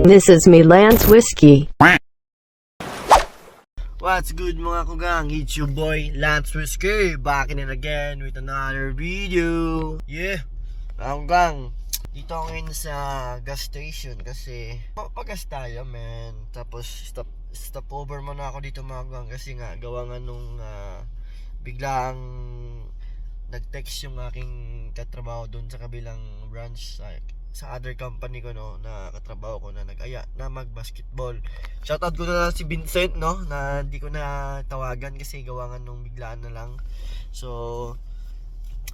This is me Lance Whiskey. What's good mga kugang? It's your boy Lance Whisker back in it again with another video. Yeah, mga kugang. Dito ako ngayon sa gas station kasi papagas tayo man. Tapos stop stop over muna ako dito mga kugang kasi nga gawa nga nung ah, biglang nag-text yung aking katrabaho doon sa kabilang branch sa, sa other company ko no na katrabaho ko na nag-aya na mag-basketball. Shoutout ko na lang si Vincent no na hindi ko na tawagan kasi gawa nga nung biglaan na lang. So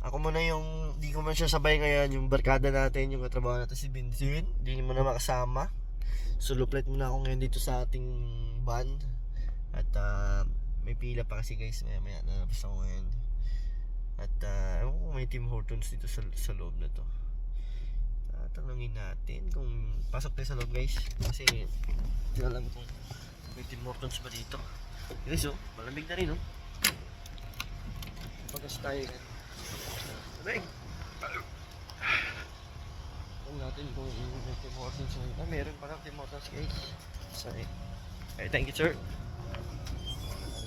ako muna yung di ko man siya sabay ngayon yung barkada natin yung katrabaho natin si Vincent. Hindi mo na makasama. Solo flight muna ako ngayon dito sa ating van. At ah, may pila pa kasi guys maya maya nalabas ako ngayon. At uh, may Tim Hortons dito sa, sa loob na to. Tatanungin natin kung pasok tayo sa loob guys. Kasi hindi alam kung may Tim Hortons ba dito. Guys oh, malamig na rin oh. Pagkas tayo yan. Malamig! Tignan natin kung may Tim Hortons ngayon. Ah, meron pa lang Tim Hortons guys. Sorry. Okay, thank you sir.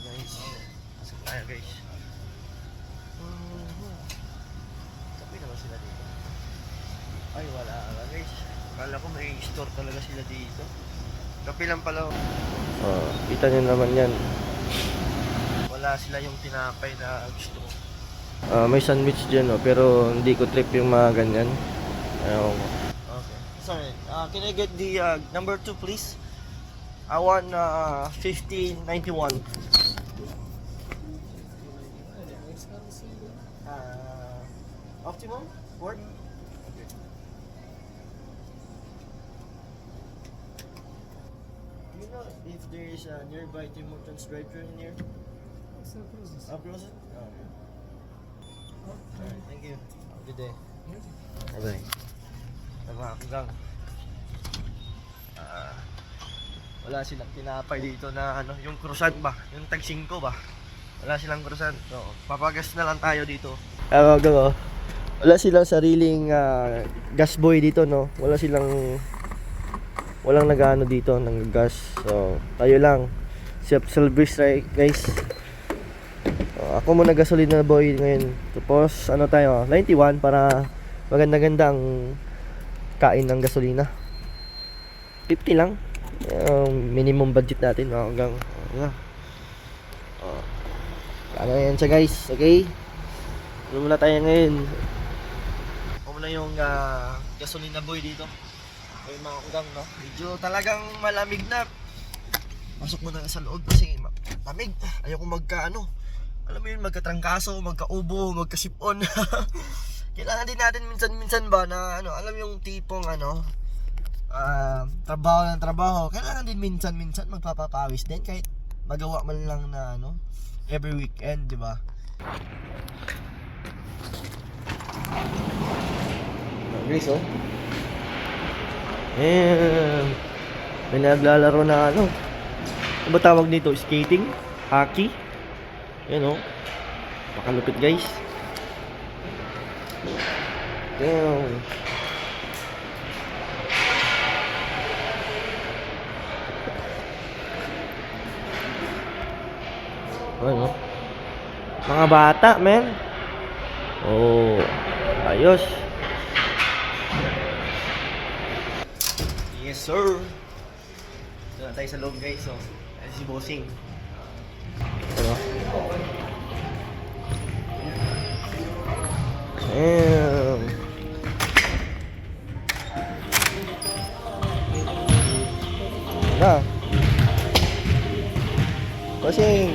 Guys, pasok tayo guys. Mhm. Tabi naman sila dito. Ay, wala ka guys. Akala ko may store talaga sila dito. Kape lang pala. Oh, kita nyo naman yan. Wala sila yung tinapay na gusto ko. Ah, may sandwich dyan, oh, pero hindi ko trip yung mga ganyan. Ayaw ko. Okay. Sorry, uh, can I get the uh, number 2 please? I want uh, 1591. Uh, optimum? Work? Okay. Do you know if there is a nearby Tim Hortons drive-thru in here? Ah, closet? Oh, okay. Alright, thank you. Have a good day. Bye-bye. Tama ako gang. Ah, wala silang tinapay dito na ano, yung croissant ba? Yung tag 5 ba? Wala silang croissant. So, papagas na lang tayo dito. Ah, gang oh. Wala silang sariling ah, gas boy dito, no? Wala silang walang nagano dito ng gas. So, tayo lang. Self-service right, guys. So, ako muna gasolina boy ngayon. Tapos, ano tayo, 91 para maganda-ganda ang kain ng gasolina. 50 lang. Yung minimum budget natin, hanggang, uh. Ano yan siya guys, okay? Ano muna tayo ngayon? Ako muna yung ah, gasolina boy dito. Okay mga hanggang, no? Medyo talagang malamig na. Pasok muna sa loob kasi ma- lamig. Ayoko magka ano. Alam mo yun, magkatrangkaso, magkaubo, magkasipon. Kailangan din natin minsan-minsan ba na ano, alam yung tipong ano, ah, trabaho ng trabaho. Kailangan din minsan-minsan magpapapawis din kahit magawa man lang na ano, every weekend, di ba? Grace, oh. Eh, may naglalaro na ano. Ano ba tawag dito? Skating? Hockey? Yan, oh. Pakalupit, guys. Damn. Ano? Mga bata, men. Oh, ayos. Yes, sir. Ito na tayo sa loob, guys. So, ayun si Bossing. Ano? Damn. Na. Bossing.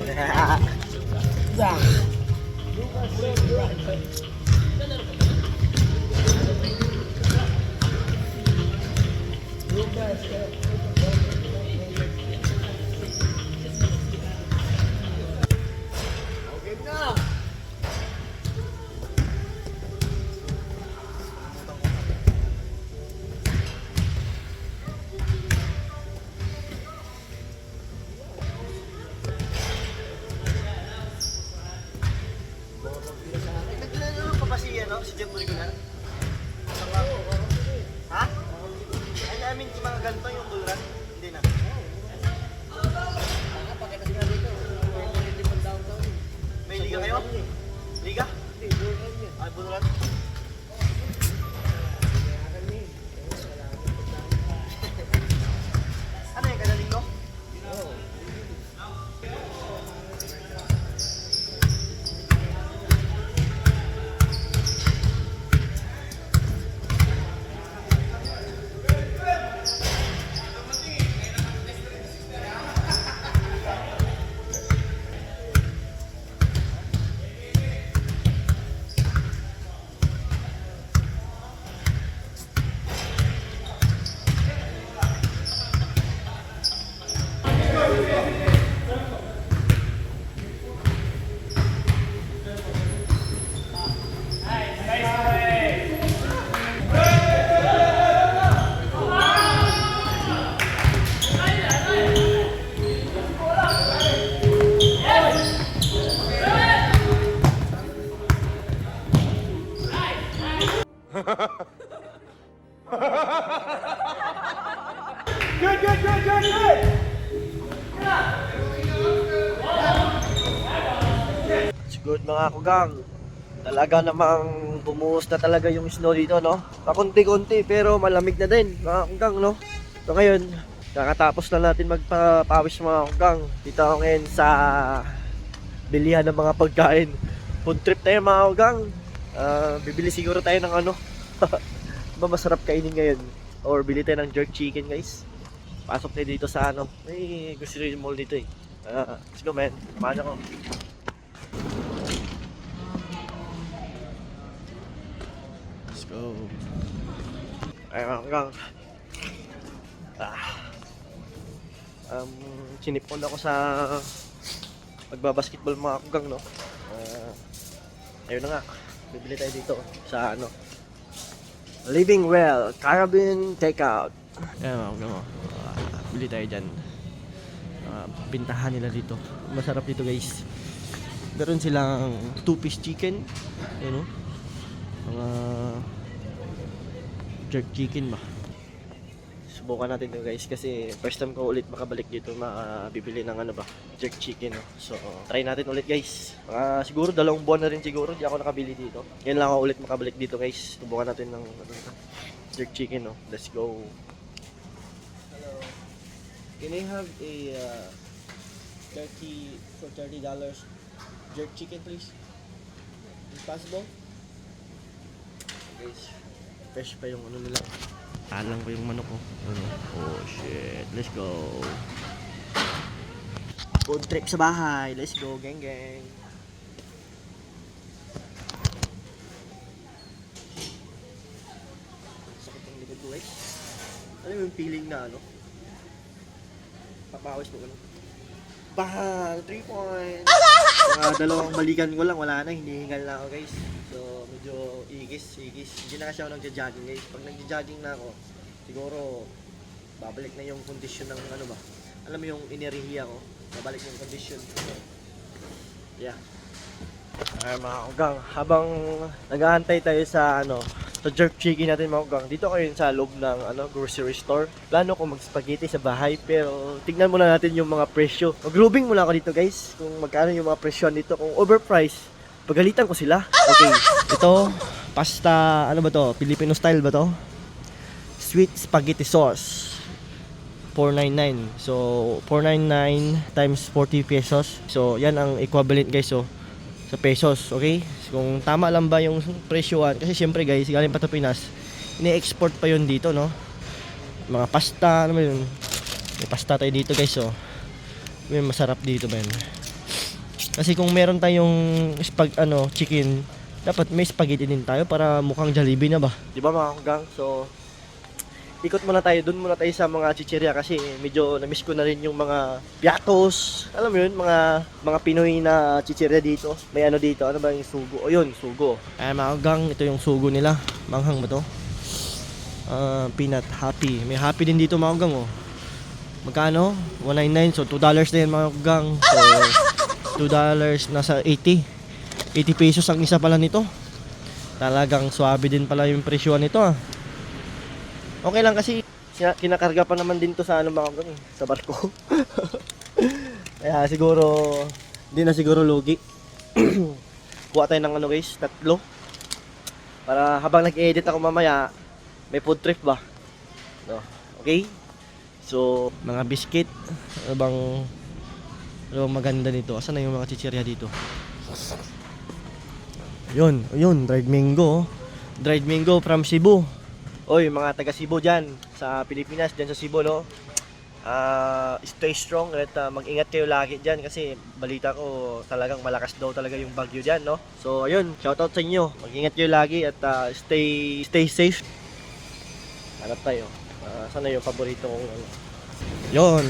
Naglalaro Ay, bullrun? Kugang. Talaga namang bumuhos na talaga yung snow dito, no? Pakunti-kunti pero malamig na din, mga kugang, no? So ngayon, kakatapos na natin magpapawis mga kugang. Dito ako ngayon sa bilihan ng mga pagkain. Food trip tayo mga kugang. Ah, bibili siguro tayo ng ano. ba masarap kainin ngayon? Or bili tayo ng jerk chicken, guys. Pasok tayo dito sa ano. May grocery mall dito eh. Ah, let's go, man. Samahan ako. Let's go. Ay, kang. Ah. Um, sinipon ako sa magbabasketball mga kugang, no? Ah, ayun na nga. Bibili tayo dito sa ano. Living Well, Caribbean Takeout. Ayan mga kugang, oh. Ah, bili tayo dyan. Ah, bintahan nila dito. Masarap dito guys. Meron silang two-piece chicken. Ayun, oh mga jerk chicken ba? Subukan natin to guys kasi first time ko ulit makabalik dito makabibili ng ano ba jerk chicken no? so try natin ulit guys. Mga siguro dalawang buwan na rin siguro di ako nakabili dito. Yan lang ako ulit makabalik dito guys. Subukan natin ng ano, jerk chicken no? Let's go. Hello can I have a uh, 30 for 30 dollars jerk chicken please? Is possible. Fresh pa yung ano nila. Alang pa yung manok ko. Ano? Oh shit. Let's go. Food trip sa bahay. Let's go, gang gang. Sakit ang likod ko guys. Ano yung feeling na ano? Papawis mo ano? Bang! 3 points! Mga dalawang balikan ko lang, wala na, hinihingal na ako guys. So, medyo igis, igis. Hindi na kasi ako nagja-jogging guys. Pag nagja-jogging na ako, siguro, babalik na yung kondisyon ng ano ba. Alam mo yung inerihiya ko, babalik yung kondisyon. So, yeah. Ay mga kugang, habang nag-aantay tayo sa ano, sa jerk chicken natin mga dito kayo sa loob ng ano, grocery store. Plano ko mag-spaghetti sa bahay pero tignan muna natin yung mga presyo. Mag-grouping muna ako dito guys, kung magkano yung mga presyo nito. Kung overpriced, pagalitan ko sila. Okay, ito, pasta, ano ba to? Filipino style ba to? Sweet spaghetti sauce. 499. So, 499 times 40 pesos. So, yan ang equivalent guys. So, sa pesos, okay? Kung tama lang ba yung presyoan, kasi syempre guys, galing pa to Pinas, ini-export pa yun dito, no? Mga pasta, ano ba yun? May pasta tayo dito guys, so. May masarap dito, man. Kasi kung meron tayong spag, ano, chicken, dapat may spaghetti din tayo para mukhang Jollibee na ba? Di ba mga kugang? So, ikot muna tayo, dun muna tayo sa mga chichirya kasi medyo na-miss ko na rin yung mga piatos. Alam mo yun, mga mga Pinoy na chichirya dito. May ano dito, ano ba yung sugo? O yun, sugo. Ay mga gang, ito yung sugo nila. Manghang ba to? Ah, peanut happy. May happy din dito mga oh. Magkano? 199 so 2 dollars na yan mga gang. So 2 dollars nasa 80. 80 pesos ang isa pala nito. Talagang swabe din pala yung presyo nito ah. Okay lang kasi kinakarga pa naman din to sa ano mga ganun, sa barko. Kaya siguro hindi na siguro lugi. Kuha tayo ng ano guys, tatlo. Para habang nag-edit ako mamaya, may food trip ba? No. Okay? So, mga biscuit, ano bang ano bang maganda nito? Asan na yung mga chichirya dito? Yun, yun, dried mango. Dried mango from Cebu. Oy, mga taga Cebu dyan, sa Pilipinas, dyan sa Cebu, no? Ah, stay strong at ah, mag-ingat kayo lagi dyan kasi balita ko talagang malakas daw talaga yung bagyo dyan, no? So, ayun, shoutout sa inyo. Mag-ingat kayo lagi at ah, stay stay safe. Hanap tayo. Ah, sana yung paborito kong ano. Yun.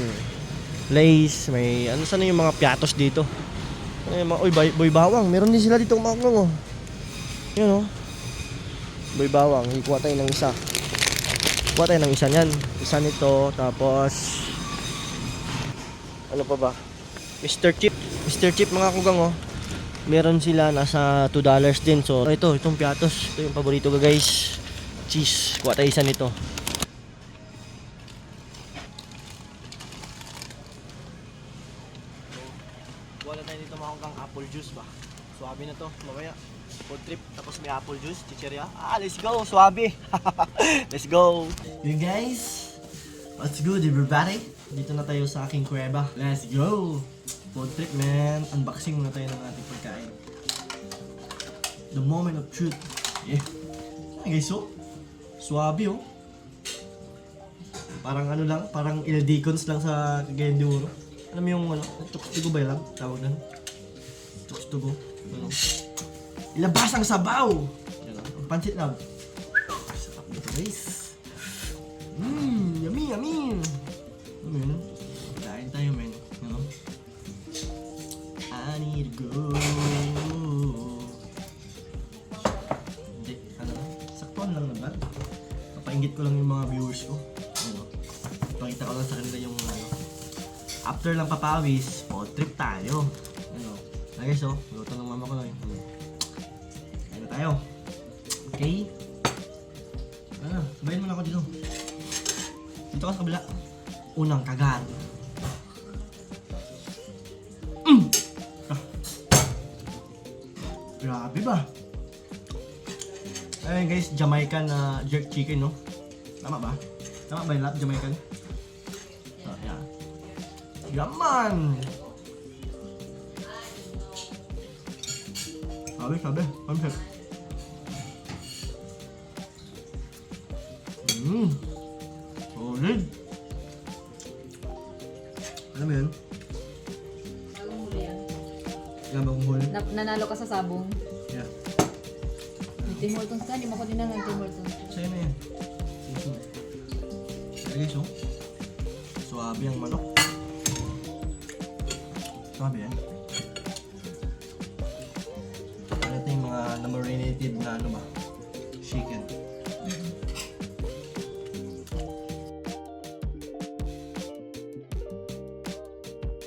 Lace, may ano sana yung mga piatos dito. Ano yung mga, oy, boy, boy bawang. Meron din sila dito mga oh. Yun oh. Boy bawang, ikuha tayo ng isa. Kuha tayo ng isa niyan. Isa nito, tapos ano pa ba? Mr. Chip. Mr. Chip mga kugang oh. Meron sila nasa $2 din. So ito, itong piatos. Ito yung paborito ko guys. Cheese. Kuha tayo isa nito. Na tayo dito mga apple juice ba? Suwabe na to. Mamaya. Food trip. Tapos may apple juice. Chicheria. Ah, let's go. Suwabe. let's go. Yun guys. What's good everybody? Dito na tayo sa aking kuweba. Let's go! Food trip man. Unboxing muna tayo ng ating pagkain. The moment of truth. Yeah. Ayan guys oh. Suwabe oh. Parang ano lang, parang Il Deacons lang sa Cagayan de Oro. Alam mo yung ano, tukstugo ba yun? Tawag nun? Tukstugo. Ano? Ilabas ang sabaw! Ang pansit lab. Sarap nito guys. Mmm, yummy, yummy. Ano yun? Kain tayo, men. Know? I need to go. Hindi, ano. Saktuan lang naman. Papaingit ko lang yung mga viewers ko. Ano? Pakita ko lang sa kanila yung ano. After lang papawis, road trip tayo. Ah, guys, oh. Luto ng mama ko lang. Kain na tayo. Okay? Ah, sabayin mo na ako dito. Dito ka sa kabila. Unang kagat. Mm! Ah. Grabe ba? Ayun guys, Jamaican na jerk chicken, no? Tama ba? Tama ba yung lap, Jamaican? Oh, yan. Yaman! Sabi, sabi. Sabi, sabi. Mmm. Solid. Alam mo yun? Bagong huli yan. Yan bagong huli. Na, nanalo ka sa sabong. Yeah. May Tim Hortons ka, di mo ko din ng Tim Hortons. Sa'yo na yan. Guys, oh. Suwabe ang manok. Suwabe yan. Ano mga na marinated na ano ba, chicken.